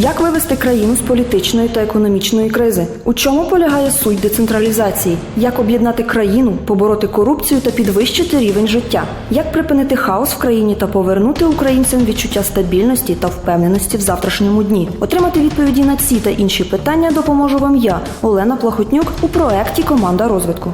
Як вивести країну з політичної та економічної кризи? У чому полягає суть децентралізації? Як об'єднати країну, побороти корупцію та підвищити рівень життя? Як припинити хаос в країні та повернути українцям відчуття стабільності та впевненості в завтрашньому дні? Отримати відповіді на ці та інші питання допоможу вам я, Олена Плахотнюк, у проекті Команда розвитку.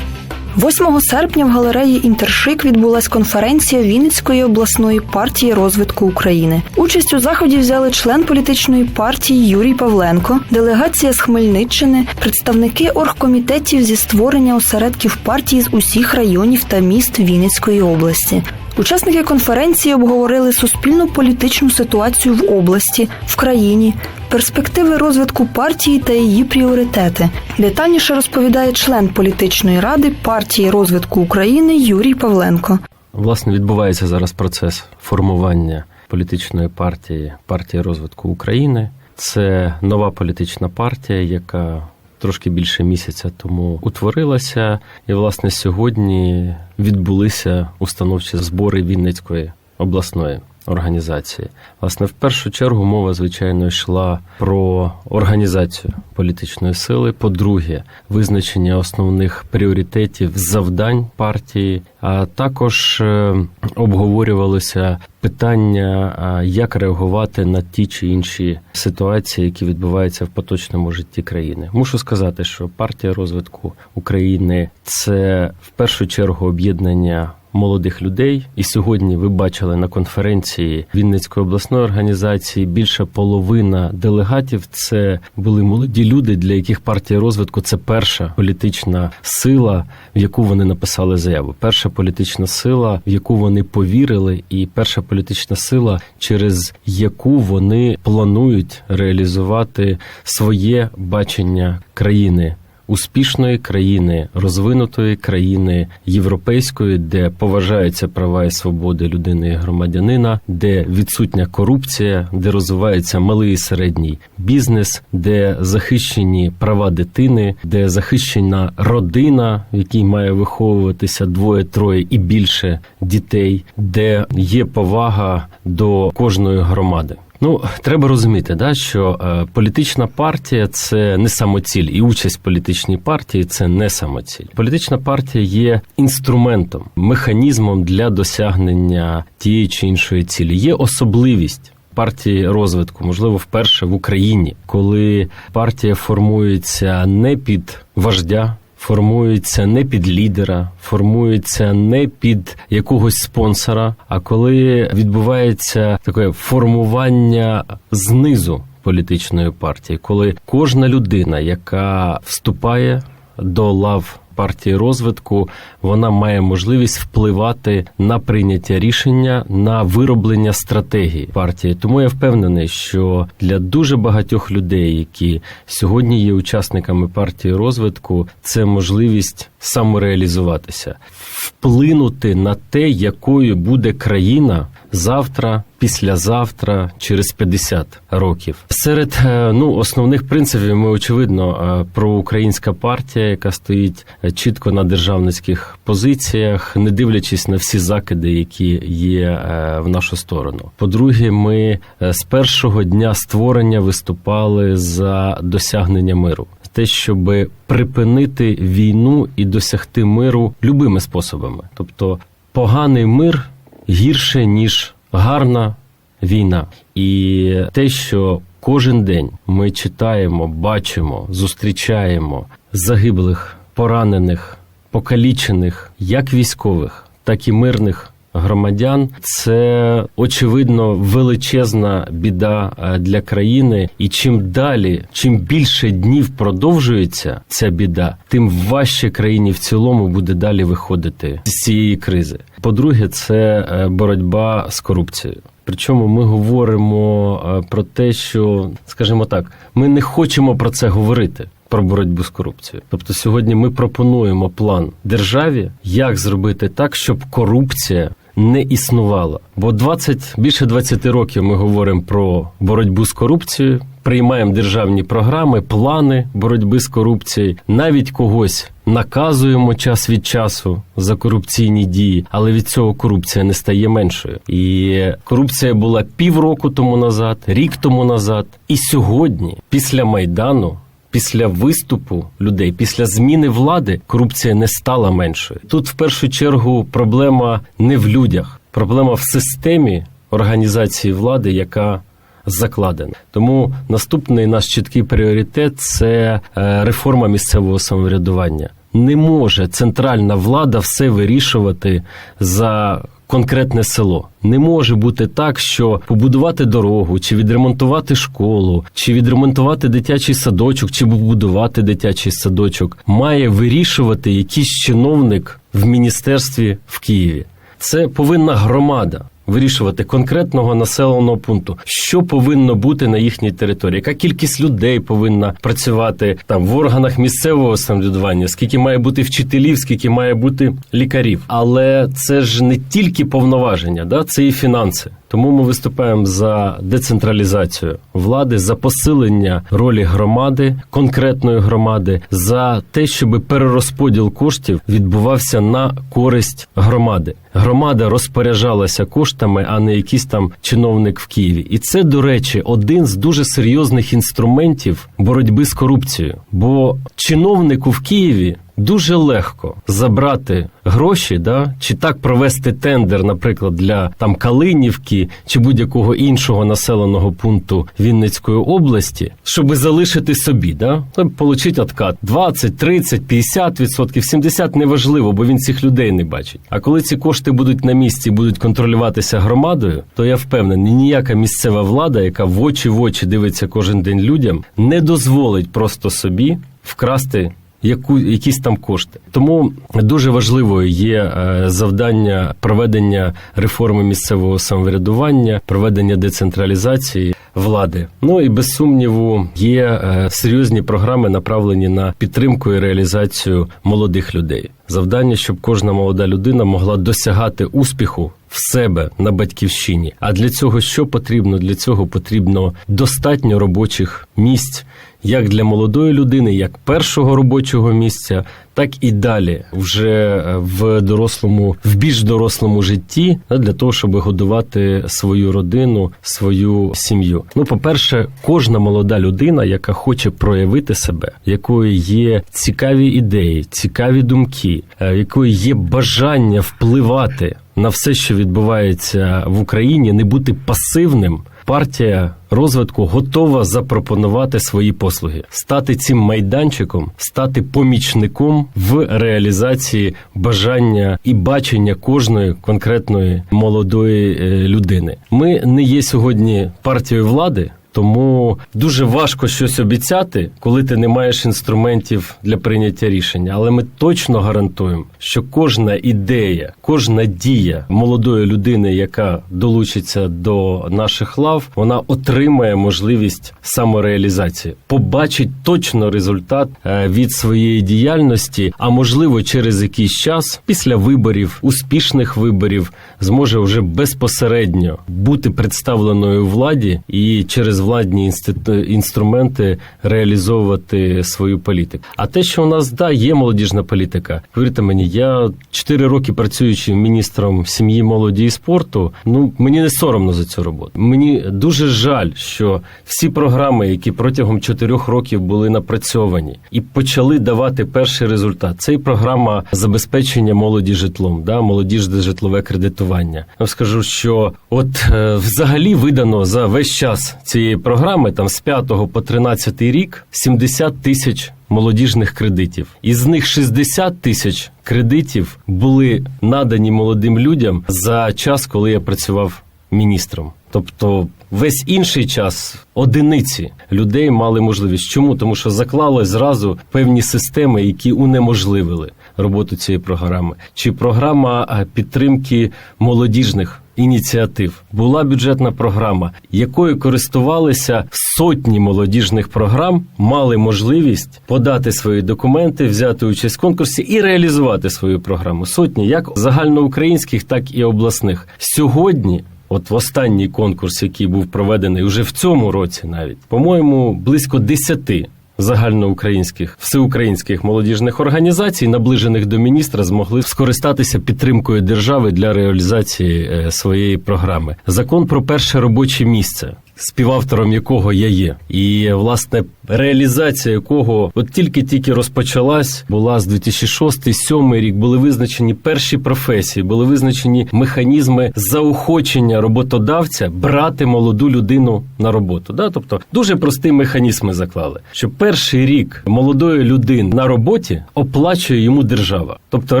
8 серпня в галереї Інтершик відбулась конференція Вінницької обласної партії розвитку України. Участь у заході взяли член політичної партії Юрій Павленко, делегація з Хмельниччини, представники оргкомітетів зі створення осередків партії з усіх районів та міст Вінницької області. Учасники конференції обговорили суспільну політичну ситуацію в області, в країні, перспективи розвитку партії та її пріоритети. Детальніше розповідає член політичної ради партії розвитку України Юрій Павленко. Власне, відбувається зараз процес формування політичної партії партії розвитку України. Це нова політична партія, яка трошки більше місяця тому утворилася, і власне сьогодні відбулися установчі збори Вінницької обласної. Організації, власне, в першу чергу мова звичайно йшла про організацію політичної сили. По-друге, визначення основних пріоритетів завдань партії, а також е, обговорювалося питання, як реагувати на ті чи інші ситуації, які відбуваються в поточному житті країни. Мушу сказати, що партія розвитку України це в першу чергу об'єднання. Молодих людей, і сьогодні ви бачили на конференції Вінницької обласної організації більша половина делегатів це були молоді люди, для яких партія розвитку це перша політична сила, в яку вони написали заяву. Перша політична сила, в яку вони повірили, і перша політична сила, через яку вони планують реалізувати своє бачення країни. Успішної країни, розвинутої країни європейської, де поважаються права і свободи людини і громадянина, де відсутня корупція, де розвивається малий і середній бізнес, де захищені права дитини, де захищена родина, в якій має виховуватися двоє, троє і більше дітей, де є повага до кожної громади. Ну, треба розуміти, да, що е, політична партія це не самоціль, і участь в політичній партії це не самоціль. Політична партія є інструментом, механізмом для досягнення тієї чи іншої цілі. Є особливість. Партії розвитку, можливо, вперше в Україні, коли партія формується не під вождя, формується не під лідера, формується не під якогось спонсора, а коли відбувається таке формування знизу політичної партії, коли кожна людина, яка вступає до лав партії розвитку, вона має можливість впливати на прийняття рішення на вироблення стратегії партії. Тому я впевнений, що для дуже багатьох людей, які сьогодні є учасниками партії розвитку, це можливість самореалізуватися, вплинути на те, якою буде країна завтра, післязавтра, через 50 років. Серед е, ну основних принципів ми очевидно е, проукраїнська партія, яка стоїть е, чітко на державницьких позиціях, не дивлячись на всі закиди, які є в нашу сторону. По-друге, ми з першого дня створення виступали за досягнення миру. Те, щоб припинити війну і досягти миру любими способами, тобто поганий мир гірше ніж гарна війна, і те, що кожен день ми читаємо, бачимо, зустрічаємо загиблих, поранених, покалічених, як військових, так і мирних. Громадян це очевидно величезна біда для країни, і чим далі, чим більше днів продовжується ця біда, тим важче країні в цілому буде далі виходити з цієї кризи. По-друге, це боротьба з корупцією. Причому ми говоримо про те, що, скажімо так, ми не хочемо про це говорити. Про боротьбу з корупцією, тобто сьогодні ми пропонуємо план державі, як зробити так, щоб корупція не існувала. Бо 20, більше 20 років ми говоримо про боротьбу з корупцією. приймаємо державні програми, плани боротьби з корупцією, навіть когось. Наказуємо час від часу за корупційні дії, але від цього корупція не стає меншою. І корупція була півроку тому назад, рік тому назад, і сьогодні, після майдану, після виступу людей, після зміни влади, корупція не стала меншою. Тут в першу чергу проблема не в людях, проблема в системі організації влади, яка закладена. Тому наступний наш чіткий пріоритет це е, реформа місцевого самоврядування. Не може центральна влада все вирішувати за конкретне село. Не може бути так, що побудувати дорогу, чи відремонтувати школу, чи відремонтувати дитячий садочок, чи побудувати дитячий садочок має вирішувати якийсь чиновник в міністерстві в Києві. Це повинна громада вирішувати конкретного населеного пункту, що повинно бути на їхній території, яка кількість людей повинна працювати там в органах місцевого самоврядування, скільки має бути вчителів, скільки має бути лікарів. Але це ж не тільки повноваження, да це і фінанси. Тому ми виступаємо за децентралізацію влади, за посилення ролі громади, конкретної громади, за те, щоб перерозподіл коштів відбувався на користь громади. Громада розпоряджалася коштами, а не якийсь там чиновник в Києві. І це, до речі, один з дуже серйозних інструментів боротьби з корупцією. Бо чиновнику в Києві дуже легко забрати гроші, да, чи так провести тендер, наприклад, для там Калинівки чи будь-якого іншого населеного пункту Вінницької області, щоб залишити собі, да, получить откат 20, 30, 50 відсотків, 70 неважливо, бо він цих людей не бачить. А коли ці кошти будуть на місці, будуть контролюватися громадою, то я впевнений, ніяка місцева влада, яка в очі в очі дивиться кожен день людям, не дозволить просто собі вкрасти яку якісь там кошти. Тому дуже важливою є е, завдання проведення реформи місцевого самоврядування, проведення децентралізації влади. Ну і без сумніву є е, серйозні програми, направлені на підтримку і реалізацію молодих людей. Завдання, щоб кожна молода людина могла досягати успіху в себе на батьківщині. А для цього що потрібно? Для цього потрібно достатньо робочих місць. Як для молодої людини, як першого робочого місця, так і далі, вже е, в дорослому, в більш дорослому житті, да, для того, щоб годувати свою родину, свою сім'ю. Ну, по-перше, кожна молода людина, яка хоче проявити себе, якої є цікаві ідеї, цікаві думки, е, якої є бажання впливати на все, що відбувається в Україні, не бути пасивним. Партія розвитку готова запропонувати свої послуги, стати цим майданчиком, стати помічником в реалізації бажання і бачення кожної конкретної молодої е, людини. Ми не є сьогодні партією влади. Тому дуже важко щось обіцяти, коли ти не маєш інструментів для прийняття рішення. Але ми точно гарантуємо, що кожна ідея, кожна дія молодої людини, яка долучиться до наших лав, вона отримає можливість самореалізації, побачить точно результат е, від своєї діяльності, а можливо, через якийсь час після виборів, успішних виборів, зможе вже безпосередньо бути представленою владі і через владні інститу- інструменти реалізовувати свою політику. А те, що у нас да є молодіжна політика, повірте мені, я 4 роки працюючи міністром сім'ї, молоді і спорту. Ну мені не соромно за цю роботу. Мені дуже жаль, що всі програми, які протягом 4 років були напрацьовані і почали давати перший результат. Це і програма забезпечення молоді житлом, да молодіжне житлове кредитування. Я вам скажу, що от е, взагалі видано за весь час цієї програми, там з 5 по 13 рік, 70 тисяч молодіжних кредитів. Із них 60 тисяч кредитів були надані молодим людям за час, коли я працював міністром. Тобто весь інший час одиниці людей мали можливість. Чому? Тому що заклали зразу певні системи, які унеможливили роботу цієї програми. Чи програма підтримки молодіжних ініціатив була бюджетна програма, якою користувалися сотні молодіжних програм, мали можливість подати свої документи, взяти участь в конкурсі і реалізувати свою програму. Сотні як загальноукраїнських, так і обласних. Сьогодні от в останній конкурс, який був проведений уже в цьому році, навіть по-моєму, близько десяти загальноукраїнських всеукраїнських молодіжних організацій, наближених до міністра, змогли скористатися підтримкою держави для реалізації е, своєї програми. Закон про перше робоче місце. Співавтором якого я є, і власне реалізація якого от тільки-тільки розпочалась, була з 2006-2007 рік. Були визначені перші професії, були визначені механізми заохочення роботодавця брати молоду людину на роботу. Да? Тобто дуже прості механізми заклали, що перший рік молодої людини на роботі оплачує йому держава. Тобто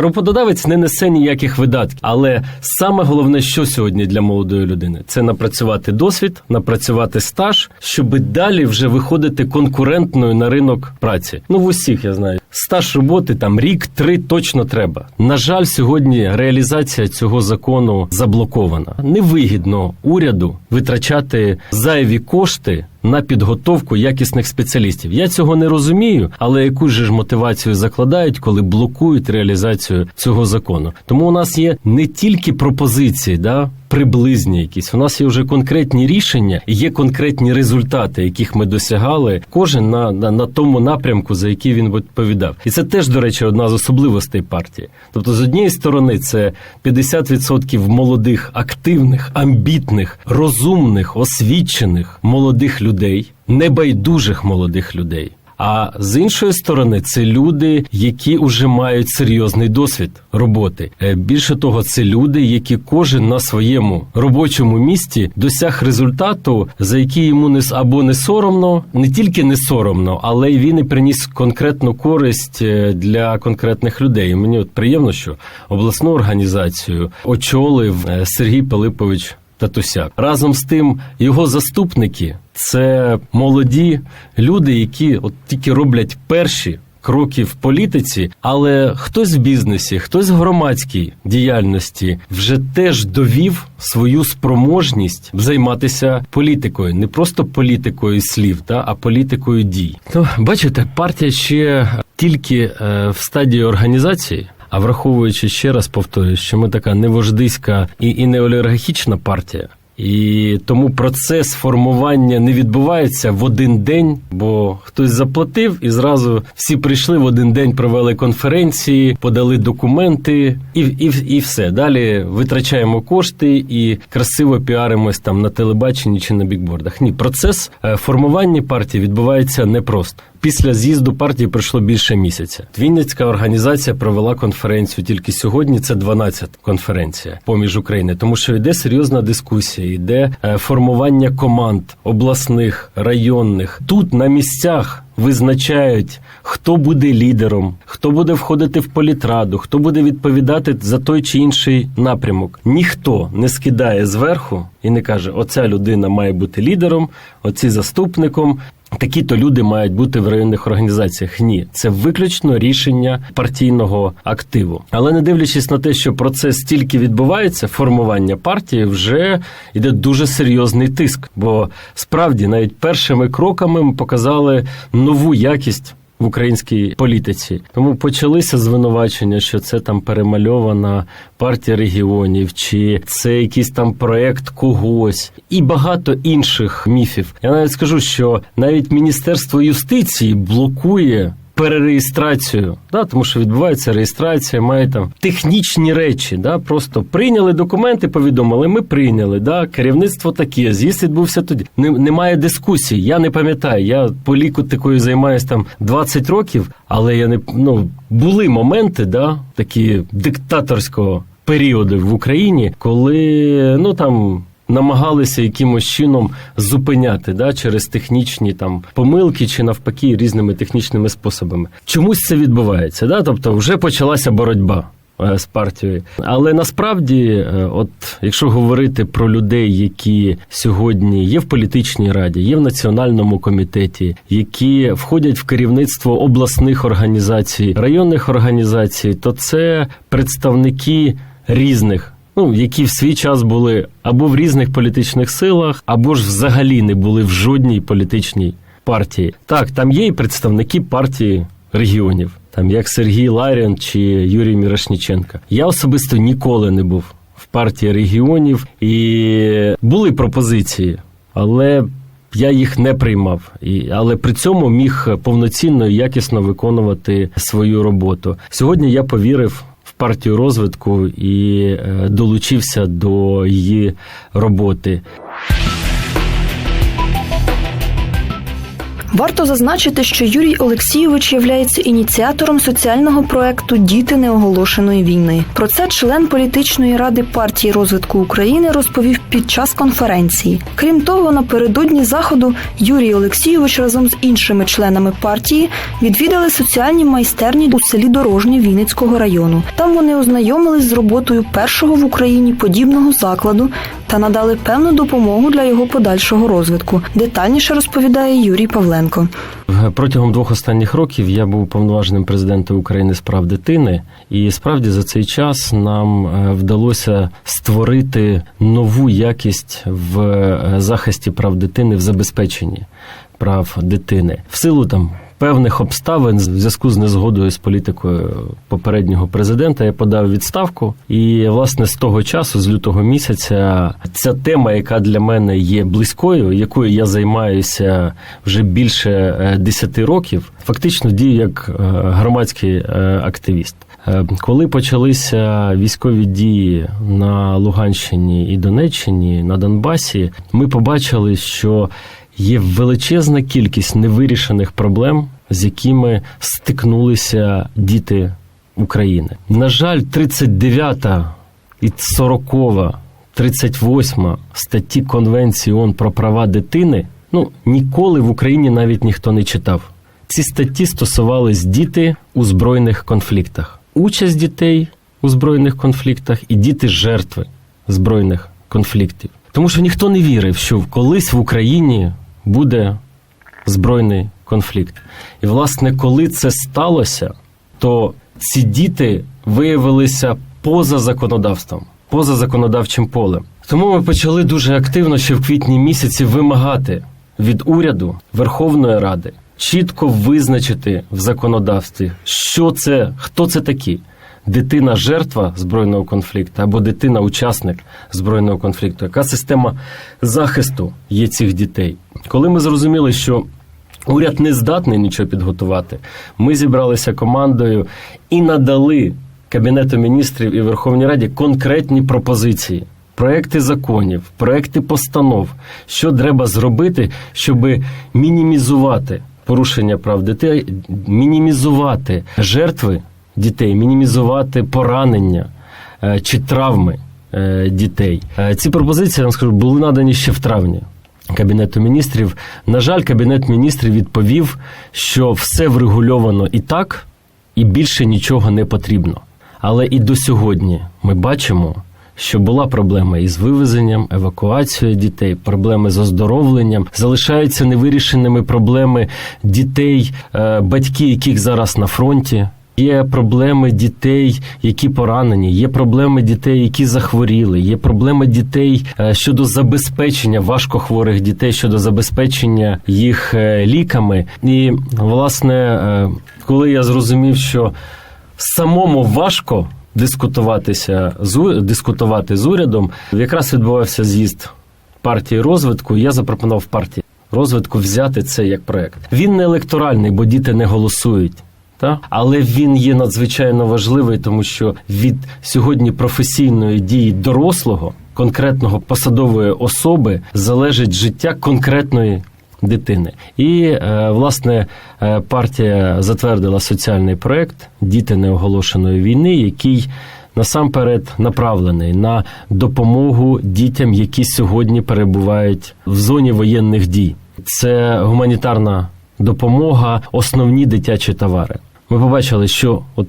роботодавець не несе ніяких видатків. Але саме головне, що сьогодні для молодої людини, це напрацювати досвід, напрацювати стаж, щоб далі вже виходити конкурентною на ринок праці. Ну в усіх я знаю. Стаж роботи там рік-три точно треба. На жаль, сьогодні реалізація цього закону заблокована. Невигідно уряду витрачати зайві кошти. На підготовку якісних спеціалістів я цього не розумію, але яку же ж мотивацію закладають, коли блокують реалізацію цього закону. Тому у нас є не тільки пропозиції, да приблизні якісь. У нас є вже конкретні рішення, є конкретні результати, яких ми досягали. Кожен на, на, на тому напрямку, за який він відповідав. І це теж, до речі, одна з особливостей партії. Тобто, з однієї сторони, це 50% молодих, активних, амбітних, розумних, освічених молодих людей, небайдужих молодих людей. А з іншої сторони, це люди, які вже мають серйозний досвід роботи. Е, Більше того, це люди, які кожен на своєму робочому місці досяг результату, за який йому не або не соромно, не тільки не соромно, але й він і приніс конкретну користь е, для конкретних людей. Мені от приємно, що обласну організацію очолив е, Сергій Пилипович Татусяк. Разом з тим, його заступники це молоді люди, які от тільки роблять перші. Кроки в політиці, але хтось в бізнесі, хтось в громадській діяльності вже теж довів свою спроможність займатися політикою, не просто політикою слів, та а політикою дій. Ну, бачите, партія ще тільки е, в стадії організації. А враховуючи ще раз повторюю, що ми така невождиська і, і не олігархічна партія. І тому процес формування не відбувається в один день, бо хтось заплатив і зразу всі прийшли в один день, провели конференції, подали документи, і, і, і все. Далі витрачаємо кошти і красиво піаримось там на телебаченні чи на бікбордах. Ні, процес е, формування партії відбувається непросто. Після з'їзду партії пройшло більше місяця. Вінницька організація провела конференцію. Тільки сьогодні це 12 конференція поміж України, тому що йде серйозна дискусія, йде е, формування команд обласних, районних. Тут на місцях визначають, хто буде лідером, хто буде входити в політраду, хто буде відповідати за той чи інший напрямок. Ніхто не скидає зверху і не каже: оця людина має бути лідером, оці заступником. Такі-то люди мають бути в районних організаціях. Ні, це виключно рішення партійного активу. Але не дивлячись на те, що процес тільки відбувається, формування партії вже йде дуже серйозний тиск. Бо справді навіть першими кроками ми показали нову якість. В українській політиці тому почалися звинувачення, що це там перемальована партія регіонів, чи це якийсь там проект когось, і багато інших міфів. Я навіть скажу, що навіть Міністерство юстиції блокує. Перереєстрацію, да, тому що відбувається реєстрація, має там технічні речі. Да, просто прийняли документи, повідомили. Ми прийняли. Да, керівництво таке. З'їзд відбувся тоді. Немає дискусії. Я не пам'ятаю. Я політикою займаюся там 20 років, але я не ну були моменти, да, такі диктаторського періоду в Україні, коли ну там. Намагалися якимось чином зупиняти да, через технічні там помилки чи навпаки різними технічними способами. Чомусь це відбувається, да? тобто вже почалася боротьба е, з партією. Але насправді, е, от якщо говорити про людей, які сьогодні є в політичній раді, є в національному комітеті, які входять в керівництво обласних організацій, районних організацій, то це представники різних. Ну, які в свій час були або в різних політичних силах, або ж взагалі не були в жодній політичній партії. Так, там є і представники партії регіонів, там як Сергій Ларіон чи Юрій Мірошніченка. Я особисто ніколи не був в партія регіонів, і були пропозиції, але я їх не приймав. І, але при цьому міг повноцінно і якісно виконувати свою роботу. Сьогодні я повірив. Партію розвитку і е, долучився до її роботи. Варто зазначити, що Юрій Олексійович являється ініціатором соціального проекту Діти неоголошеної війни. Про це член політичної ради партії розвитку України розповів під час конференції. Крім того, напередодні заходу Юрій Олексійович разом з іншими членами партії відвідали соціальні майстерні у селі Дорожнє Вінницького району. Там вони ознайомились з роботою першого в Україні подібного закладу та надали певну допомогу для його подальшого розвитку. Детальніше розповідає Юрій Павленко. Протягом двох останніх років я був повноваженим президентом України з прав дитини, і справді за цей час нам е, вдалося створити нову якість в е, захисті прав дитини в забезпеченні прав дитини в силу там. Певних обставин в зв'язку з незгодою з політикою попереднього президента я подав відставку, і власне з того часу, з лютого місяця, ця тема, яка для мене є близькою, якою я займаюся вже більше е, 10 років, фактично дію як е, громадський е, активіст. Е, Коли почалися військові дії на Луганщині і Донеччині на Донбасі, ми побачили, що є величезна кількість невирішених проблем, з якими стикнулися діти України. На жаль, 39 і 40 38 статті Конвенції ООН про права дитини ну ніколи в Україні навіть ніхто не читав. Ці статті стосувались діти у збройних конфліктах, участь дітей у збройних конфліктах і діти жертви збройних конфліктів. Тому що ніхто не вірив, що колись в Україні буде збройний конфлікт. І, власне, коли це сталося, то ці діти виявилися поза законодавством, поза законодавчим полем. Тому ми почали дуже активно ще в квітні місяці вимагати від уряду Верховної Ради чітко визначити в законодавстві, що це, хто це такі. Дитина жертва збройного конфлікту або дитина учасник збройного конфлікту. Яка система захисту є цих дітей? Коли ми зрозуміли, що уряд не здатний нічого підготувати, ми зібралися командою і надали Кабінету міністрів і Верховній Раді конкретні пропозиції. Проекти законів, проекти постанов, що треба зробити, щоб мінімізувати порушення прав дітей, мінімізувати жертви дітей, мінімізувати поранення е, чи травми е, дітей. Е, Ці пропозиції я вам скажу були надані ще в травні. Кабінету міністрів. На жаль, кабінет міністрів відповів, що все врегульовано і так, і більше нічого не потрібно. Але і до сьогодні ми бачимо, що була проблема із вивезенням, евакуацією дітей, проблеми з оздоровленням. Залишаються невирішеними проблеми дітей, батьки, яких зараз на фронті. Є проблеми дітей, які поранені, є проблеми дітей, які захворіли, є проблеми дітей е, щодо забезпечення важкохворих дітей, щодо забезпечення їх е, ліками. І власне, е, коли я зрозумів, що самому важко дискутуватися з дискутувати з урядом, якраз відбувався з'їзд партії розвитку. Я запропонував партії розвитку взяти це як проект. Він не електоральний, бо діти не голосують. Та? Але він є надзвичайно важливий, тому що від сьогодні професійної дії дорослого, конкретного посадової особи залежить життя конкретної дитини. І е, власне е, партія затвердила соціальний проект Діти неоголошеної війни, який насамперед направлений на допомогу дітям, які сьогодні перебувають в зоні воєнних дій. Це гуманітарна допомога, основні дитячі товари. Ми побачили, що от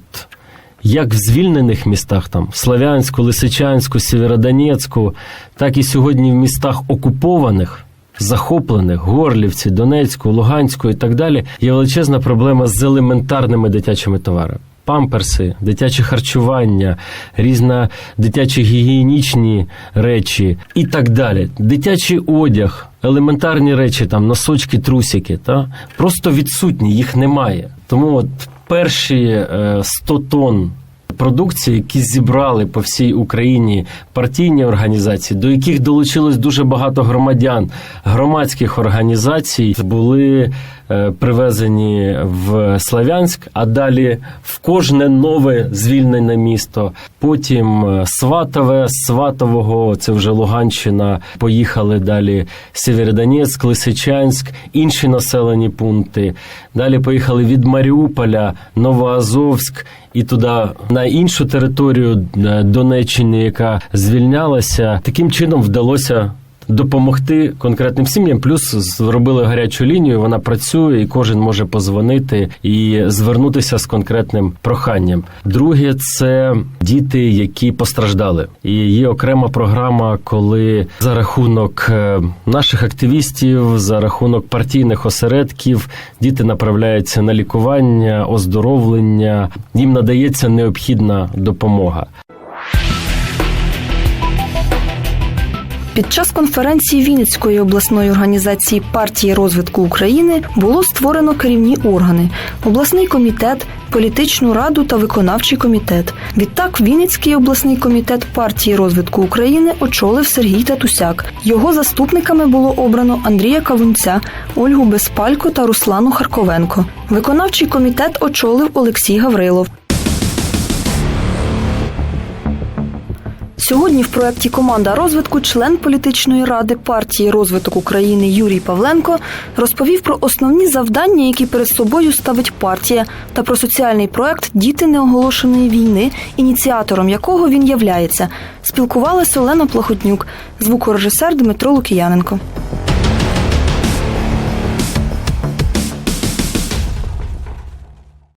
як в звільнених містах, там Славянську, Лисичанську, Сєвєродонецьку, так і сьогодні в містах окупованих, захоплених, Горлівці, Донецьку, Луганську і так далі, є величезна проблема з елементарними дитячими товарами. Памперси, дитяче харчування, різна дитячі гігієнічні речі і так далі. Дитячий одяг, елементарні речі, там носочки, трусики, та просто відсутні, їх немає. Тому от перші е, 100 тонн продукції, які зібрали по всій Україні партійні організації, до яких долучилось дуже багато громадян, громадських організацій, були е, привезені в Славянськ, а далі в кожне нове звільнене місто. Потім е, Сватове, Сватового, це вже Луганщина. Поїхали далі Сєвєродонецьк, Лисичанськ, інші населені пункти. Далі поїхали від Маріуполя, Новоазовськ і туди на іншу територію е, Донеччини, яка звільнялася. Таким чином вдалося. Допомогти конкретним сім'ям, плюс зробили гарячу лінію. Вона працює, і кожен може позвонити і звернутися з конкретним проханням. Друге, це діти, які постраждали. І є окрема програма, коли за рахунок е, наших активістів, за рахунок партійних осередків, діти направляються на лікування, оздоровлення. Їм надається необхідна допомога. Під час конференції Вінницької обласної організації партії розвитку України було створено керівні органи: обласний комітет, політичну раду та виконавчий комітет. Відтак, Вінницький обласний комітет партії розвитку України очолив Сергій Татусяк. Його заступниками було обрано Андрія Кавунця, Ольгу Безпалько та Руслану Харковенко. Виконавчий комітет очолив Олексій Гаврилов. Сьогодні в проєкті Команда розвитку член політичної ради партії розвиток України Юрій Павленко розповів про основні завдання, які перед собою ставить партія, та про соціальний проект Діти неоголошеної війни, ініціатором якого він являється. Спілкувалася Олена Плохотнюк, звукорежисер Дмитро Лукіяненко.